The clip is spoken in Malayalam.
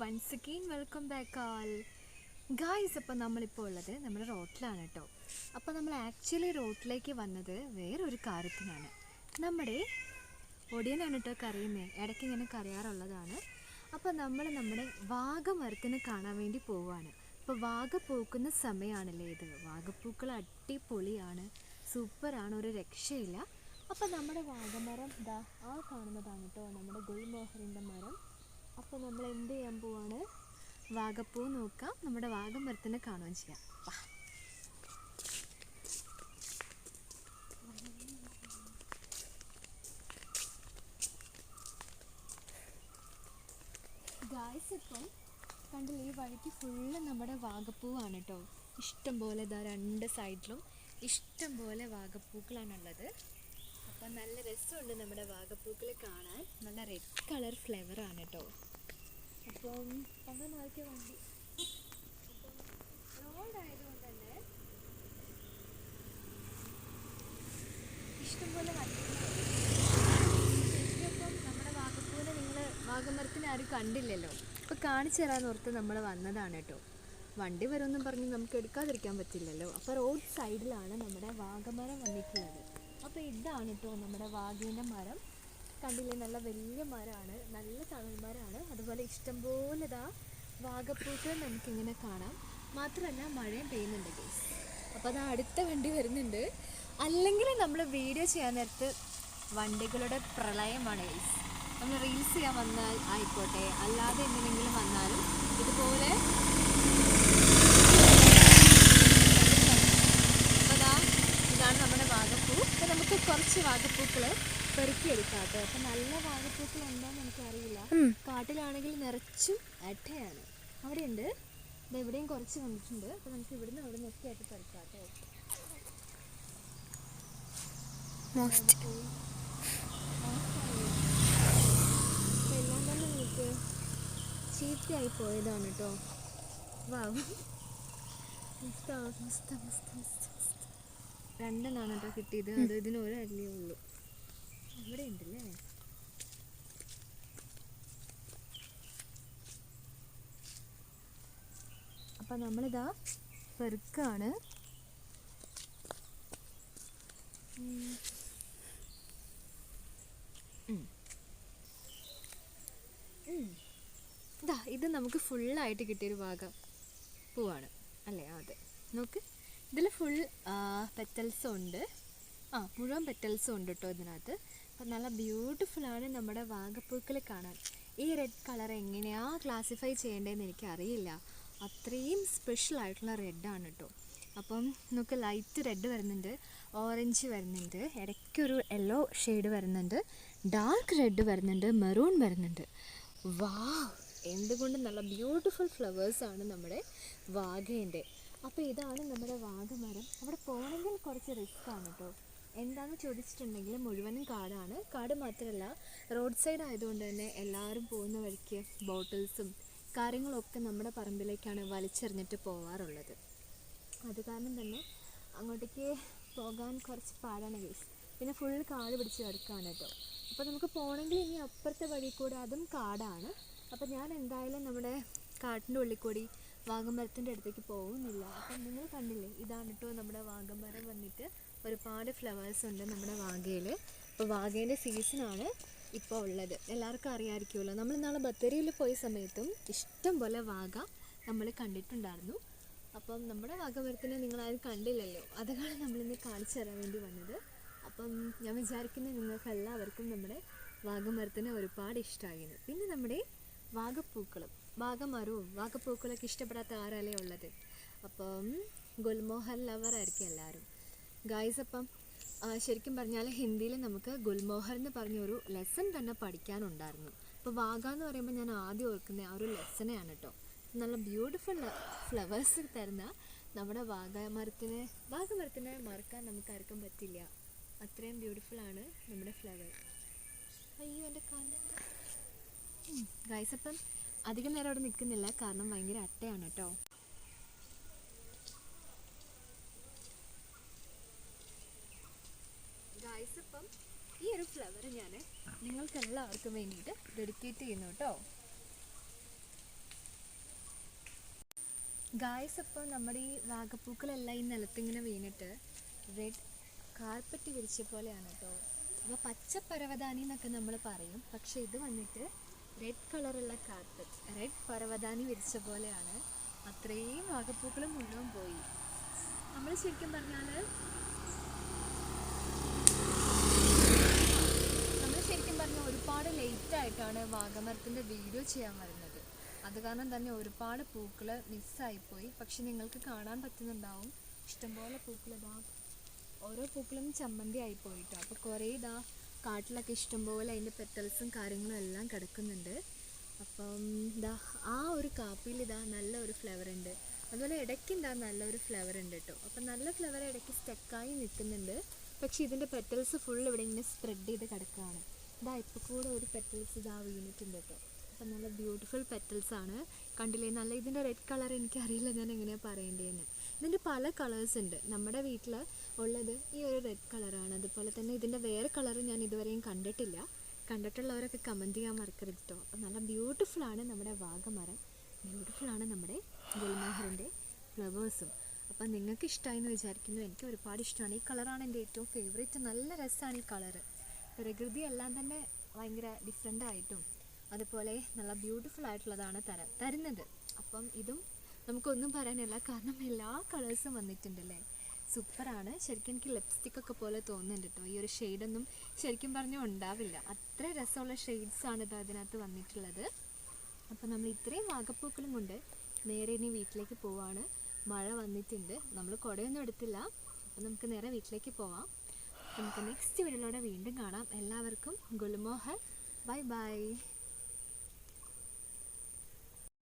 Once again welcome back all guys അപ്പം നമ്മളിപ്പോൾ ഉള്ളത് നമ്മുടെ റോട്ടിലാണ് കേട്ടോ അപ്പോൾ നമ്മൾ ആക്ച്വലി റോട്ടിലേക്ക് വന്നത് വേറൊരു കാര്യത്തിനാണ്. നമ്മുടെ ഒടിയനാണ് കേട്ടോ കറിയുന്നത് ഇടയ്ക്ക് ഇങ്ങനെ കറിയാറുള്ളതാണ്. അപ്പോൾ നമ്മൾ നമ്മുടെ വാഗമരത്തിനെ കാണാൻ വേണ്ടി പോവുകയാണ് അപ്പോൾ വാഗ പൂക്കുന്ന സമയമാണല്ലേ ഇത്. വാഗപ്പൂക്കൾ അടിപൊളിയാണ്. സൂപ്പറാണ് ഒരു രക്ഷയില്ല. അപ്പോൾ നമ്മുടെ വാഗമരം ദാ ആ കാണുന്നതാണ് കേട്ടോ നമ്മുടെ ഗുൽമോഹറിന്റെ മരം. അപ്പോൾ നമ്മൾ എന്ത് ചെയ്യാൻ പോവാണ്? വാഗപ്പൂ നോക്കാം. നമ്മുടെ വാഗം മരത്തിനെ കാണുകയും ചെയ്യാം. ഇപ്പം കണ്ടില്ലേ ഈ വഴിക്ക് ഫുള്ള് നമ്മുടെ വാഗപ്പൂവാണ് കേട്ടോ ഇഷ്ടം പോലെ ഇതാ രണ്ട് സൈഡിലും ഇഷ്ടം പോലെ വാഗപ്പൂക്കളാണുള്ളത്. അപ്പം നല്ല രസമുണ്ട് നമ്മുടെ വാഗപ്പൂക്കൾ കാണാൻ. നല്ല റെഡ് കളർ ഫ്ലേവർ ആണ് കേട്ടോ അപ്പം അങ്ങനെ നോക്കിയ വണ്ടി റോഡായതുകൊണ്ട് തന്നെ ഇഷ്ടംപോലെ ശരിക്കും നമ്മുടെ വാഗപ്പൂവിനെ നിങ്ങൾ വാഗമരത്തിന് ആരും കണ്ടില്ലല്ലോ അപ്പോൾ കാണിച്ചു തരാമെന്ന് ഓർത്ത് നമ്മൾ വന്നതാണ് കേട്ടോ വണ്ടി വരുമെന്നും പറഞ്ഞ് നമുക്ക് എടുക്കാതിരിക്കാൻ പറ്റില്ലല്ലോ അപ്പോൾ റോഡ് സൈഡിലാണ് നമ്മുടെ വാഗമരം വന്നിട്ടുള്ളത് അപ്പോൾ ഇതാണ് കേട്ടോ നമ്മുടെ വാഗേന്റെ മരം കണ്ടില്ലേ? നല്ല വലിയ മരമാണ്. നല്ല തണൽമരമാണ് അതുപോലെ ഇഷ്ടംപോലെ ഇതാ വാഗപ്പൂക്കൾ നമുക്കിങ്ങനെ കാണാം. മാത്രമല്ല മഴയും പെയ്യുന്നുണ്ട് ഗേസ് അപ്പോൾ അത് അടുത്ത വണ്ടി വരുന്നുണ്ട്. അല്ലെങ്കിൽ നമ്മൾ വീഡിയോ ചെയ്യാൻ നേരത്ത് വണ്ടികളുടെ പ്രളയമാണ് ഗേസ് നമ്മൾ റീൽസ് ചെയ്യാൻ വന്നാൽ ആയിക്കോട്ടെ. അല്ലാതെ എന്തിനെങ്കിലും വന്നാലും ഇതുപോലെ അപ്പോൾ ദാ ഇതാണ് നമ്മുടെ വാഗപ്പൂ അപ്പോൾ നമുക്ക് കുറച്ച് വാഗപ്പൂക്കൾ പെറുക്കിയെടുക്കാം കേട്ടോ അപ്പം നല്ല വാഗപ്പൂക്കൾ ഉണ്ടോന്ന് എനിക്കറിയില്ല. കാട്ടിലാണെങ്കിൽ നിറച്ചും അട്ടയാണ്. അവിടെയുണ്ട്. ഇത് എവിടെയും കുറച്ച് വന്നിട്ടുണ്ട്. അപ്പോൾ നമുക്ക് ഇവിടുന്ന് അവിടെ നിന്നൊക്കെ ആയിട്ട് പെറുക്കാം കേട്ടോ എല്ലാം തന്നെ നമുക്ക് ചീത്തയായി പോയതാണ് കേട്ടോ വാവ് രണ്ടെണ്ണാണ് കേട്ടോ കിട്ടിയത്. അത് ഇതിന് ഒരല്ലേ ഉള്ളൂ. അപ്പം നമ്മളിതാ പെറുക്കാണ്. ഇത് നമുക്ക് ഫുള്ളായിട്ട് കിട്ടിയൊരു ഭാഗം പൂവാണ്. അല്ലേ? അതെ. നോക്ക്. ഇതിൽ ഫുൾ പെറ്റൽസും ഉണ്ട്. ആ മുഴുവൻ പെറ്റൽസും ഉണ്ട് കേട്ടോ ഇതിനകത്ത്. അപ്പം നല്ല ബ്യൂട്ടിഫുള്ളാണ് നമ്മുടെ വാഗപ്പൂക്കൾ കാണാൻ. ഈ റെഡ് കളർ എങ്ങനെയാണ് ക്ലാസിഫൈ ചെയ്യേണ്ടതെന്ന് എനിക്കറിയില്ല. അത്രയും സ്പെഷ്യൽ ആയിട്ടുള്ള റെഡാണ് കേട്ടോ അപ്പം നമുക്ക് ലൈറ്റ് റെഡ് വരുന്നുണ്ട് ഓറഞ്ച് വരുന്നുണ്ട് ഇടയ്ക്കൊരു യെല്ലോ ഷെയ്ഡ് വരുന്നുണ്ട് ഡാർക്ക് റെഡ് വരുന്നുണ്ട് മെറൂൺ വരുന്നുണ്ട്. വാ എന്തുകൊണ്ട് നല്ല ബ്യൂട്ടിഫുൾ ഫ്ലവേഴ്സാണ് നമ്മുടെ വാഗേന്റെ. അപ്പോൾ ഇതാണ് നമ്മുടെ വാഗമരം. അവിടെ പോകണമെങ്കിൽ കുറച്ച് റിസ്ക് ആണ് കേട്ടോ എന്താണെന്ന് ചോദിച്ചിട്ടുണ്ടെങ്കിൽ മുഴുവനും കാടാണ്. കാട് മാത്രമല്ല റോഡ് സൈഡ് ആയതുകൊണ്ട് തന്നെ എല്ലാവരും പോകുന്ന വഴിക്ക് ബോട്ടിൽസും കാര്യങ്ങളൊക്കെ നമ്മുടെ പറമ്പിലേക്കാണ് വലിച്ചെറിഞ്ഞിട്ട് പോവാറുള്ളത്. അത് കാരണം തന്നെ അങ്ങോട്ടേക്ക് പോകാൻ കുറച്ച് പാടാണ് കേസ് പിന്നെ ഫുൾ കാട് പിടിച്ച് കിടക്കുകയാണ് കേട്ടോ അപ്പോൾ നമുക്ക് പോകണമെങ്കിൽ ഇനി അപ്പുറത്തെ വഴി കൂടെ അതും കാടാണ്. അപ്പോൾ ഞാൻ എന്തായാലും നമ്മുടെ കാട്ടിന്റെ ഉള്ളിൽ കൂടി വാഗമരത്തിന്റെ അടുത്തേക്ക് പോകുന്നില്ല. അപ്പം നിങ്ങൾ കണ്ടില്ലേ ഇതാണ് കേട്ടോ നമ്മുടെ വാഗമരം വന്നിട്ട് ഒരുപാട് ഫ്ലവേഴ്സ് ഉണ്ട് നമ്മുടെ വാഗയിൽ അപ്പോൾ വാഗേന്റെ സീസണാണ് ഇപ്പോൾ ഉള്ളത്. എല്ലാവർക്കും അറിയാമായിരിക്കുമല്ലോ നമ്മൾ നാളെ ബത്തേരിയിൽ പോയ സമയത്തും ഇഷ്ടം പോലെ വാഗ നമ്മൾ കണ്ടിട്ടുണ്ടായിരുന്നു. അപ്പം നമ്മുടെ വാഗമരത്തിനെ നിങ്ങളാരും കണ്ടില്ലല്ലോ. അതാണ് നമ്മളിന്ന് കാണിച്ചു തരാൻ വേണ്ടി വന്നത്. അപ്പം ഞാൻ വിചാരിക്കുന്നത് നിങ്ങൾക്ക് എല്ലാവർക്കും നമ്മുടെ വാഗമരത്തിനെ ഒരുപാട് ഇഷ്ടമായിരുന്നു. പിന്നെ നമ്മുടെ വാഗപ്പൂക്കളും വാഗമരവും വാഗപ്പൂക്കളൊക്കെ ഇഷ്ടപ്പെടാത്ത ആരല്ലേ ഉള്ളത്? അപ്പം ഗുൽമോഹൻ ലവർ ആയിരിക്കും എല്ലാവരും. ഗായ്സ് അപ്പം ശരിക്കും പറഞ്ഞാൽ ഹിന്ദിയിൽ നമുക്ക് ഗുൽമോഹർ എന്ന് പറഞ്ഞൊരു ലെസൺ തന്നെ പഠിക്കാനുണ്ടായിരുന്നു. അപ്പോൾ വാഗ എന്ന് പറയുമ്പോൾ ഞാൻ ആദ്യം ഓർക്കുന്ന ആ ഒരു ലെസനെയാണ് കേട്ടോ നല്ല ബ്യൂട്ടിഫുൾ ഫ്ലവേഴ്സ് തരുന്ന നമ്മുടെ വാഗമരത്തിനെ വാഗമരത്തിനെ മറക്കാൻ നമുക്ക് ആർക്കും പറ്റില്ല. അത്രയും ബ്യൂട്ടിഫുൾ ആണ് നമ്മുടെ ഫ്ലവർ അയ്യോ എന്റെ കാല ഗൈസ് അപ്പം അധികം നേരം അവിടെ നിൽക്കുന്നില്ല. കാരണം ഭയങ്കര അട്ടയാണ് കേട്ടോ ഗൈസ് അപ്പം ഈ ഒരു ഫ്ലവർ ഞാൻ നിങ്ങൾക്ക് എല്ലാവർക്കും വേണ്ടിയിട്ട് ഡെഡിക്കേറ്റ് ചെയ്യുന്നു കേട്ടോ. ഗായ്സ് അപ്പോൾ നമ്മുടെ ഈ വാഗപ്പൂക്കളെല്ലാം ഈ നിലത്തിങ്ങനെ വീണിട്ട് റെഡ് കാർപ്പറ്റ് വിരിച്ച പോലെയാണ് കേട്ടോ. അപ്പോൾ പച്ച പരവതാനി എന്നൊക്കെ നമ്മൾ പറയും. പക്ഷേ ഇത് വന്നിട്ട് റെഡ് കളറുള്ള കാർപ്പറ്റ് റെഡ് പരവതാനി വിരിച്ച പോലെയാണ്. അത്രയും വാഗപ്പൂക്കൾ മുഴുവൻ പോയി നമ്മൾ ശരിക്കും പറഞ്ഞാൽ നമ്മൾ പറഞ്ഞാൽ ഒരുപാട് ലേറ്റ് ആയിട്ടാണ് വാഗമരത്തിന്റെ വീഡിയോ ചെയ്യാൻ വരുന്നത്. അത് കാരണം തന്നെ ഒരുപാട് പൂക്കൾ മിസ്സായിപ്പോയി പക്ഷെ നിങ്ങൾക്ക് കാണാൻ പറ്റുന്നുണ്ടാവും. ഇഷ്ടംപോലെ പൂക്കൾ ഇതാ ഓരോ പൂക്കളും ചമ്മന്തി ആയിപ്പോയിട്ടോ. അപ്പോൾ കുറേ ഇതാ കാട്ടിലൊക്കെ ഇഷ്ടംപോലെ അതിന്റെ പെറ്റൽസും കാര്യങ്ങളും എല്ലാം കിടക്കുന്നുണ്ട്. അപ്പം ഇതാ ആ ഒരു കാപ്പിയിൽ ഇതാ നല്ല ഒരു ഫ്ലവർ ഉണ്ട്. അതുപോലെ ഇടയ്ക്ക് ഇതാ നല്ലൊരു ഫ്ലവർ ഉണ്ട് കേട്ടോ അപ്പം നല്ല ഫ്ലവർ ഇടയ്ക്ക് സ്റ്റക്കായി നിൽക്കുന്നുണ്ട്. പക്ഷേ ഇതിന്റെ പെറ്റൽസ് ഫുൾ ഇവിടെ ഇങ്ങനെ സ്പ്രെഡ് ചെയ്ത് കിടക്കുകയാണ് ഇതാ ഇപ്പോൾ കൂടെ ഒരു പെറ്റൽസ് ഇതാ വീണിട്ടുണ്ട് കേട്ടോ അപ്പം നല്ല ബ്യൂട്ടിഫുൾ പെറ്റൽസ് ആണ്. കണ്ടില്ലേ? നല്ല ഇതിന്റെ റെഡ് കളർ എനിക്കറിയില്ല ഞാൻ എങ്ങനെയാണ് പറയേണ്ടതെന്ന് ഇതിന്റെ പല കളേഴ്സ് ഉണ്ട്. നമ്മുടെ വീട്ടിൽ ഉള്ളത് ഈ ഒരു റെഡ് കളറാണ് അതുപോലെ തന്നെ ഇതിന്റെ വേറെ കളർ ഞാൻ ഇതുവരെയും കണ്ടിട്ടില്ല. കണ്ടിട്ടുള്ളവരൊക്കെ കമന്റ് ചെയ്യാൻ മറക്കരുത് കേട്ടോ അപ്പം നല്ല ബ്യൂട്ടിഫുള്ളാണ് നമ്മുടെ വാഗമരം. ബ്യൂട്ടിഫുള്ളാണ് നമ്മുടെ ഗുൽമോഹറിന്റെ ഫ്ലവേഴ്സും അപ്പം നിങ്ങൾക്ക് ഇഷ്ടമായി എന്ന് വിചാരിക്കുന്നു. എനിക്ക് ഒരുപാട് ഇഷ്ടമാണ് ഈ കളറാണ് എന്റെ ഏറ്റവും ഫേവറേറ്റ് നല്ല രസമാണ് ഈ കളറ് പ്രകൃതി എല്ലാം തന്നെ ഭയങ്കര ഡിഫറെന്റ് ആയിട്ടും അതുപോലെ നല്ല ബ്യൂട്ടിഫുൾ ആയിട്ടുള്ളതാണ് തര തരുന്നത്. അപ്പം ഇതും നമുക്കൊന്നും പറയാനില്ല. കാരണം എല്ലാ കളേഴ്സും വന്നിട്ടുണ്ടല്ലേ? സൂപ്പറാണ് ശരിക്കും എനിക്ക് ലിപ്സ്റ്റിക് ഒക്കെ പോലെ തോന്നുന്നുണ്ട് കേട്ടോ ഈ ഒരു ഷെയ്ഡൊന്നും ശരിക്കും പറഞ്ഞാൽ ഉണ്ടാവില്ല. അത്ര രസമുള്ള ആണ് ഇത് അതിനകത്ത് വന്നിട്ടുള്ളത്. അപ്പം നമ്മൾ ഇത്രയും വാഗപ്പൂക്കളും കൊണ്ട് നേരെ ഇനി വീട്ടിലേക്ക് പോവാണ്. മഴ വന്നിട്ടുണ്ട്. നമ്മൾ കുടയൊന്നും എടുത്തില്ല. അപ്പോൾ നമുക്ക് നേരെ വീട്ടിലേക്ക് പോവാം. നമുക്ക് നെക്സ്റ്റ് വീഡിയോയിലൂടെ വീണ്ടും കാണാം. എല്ലാവർക്കും ഗുൽമോഹർ ബൈ ബൈ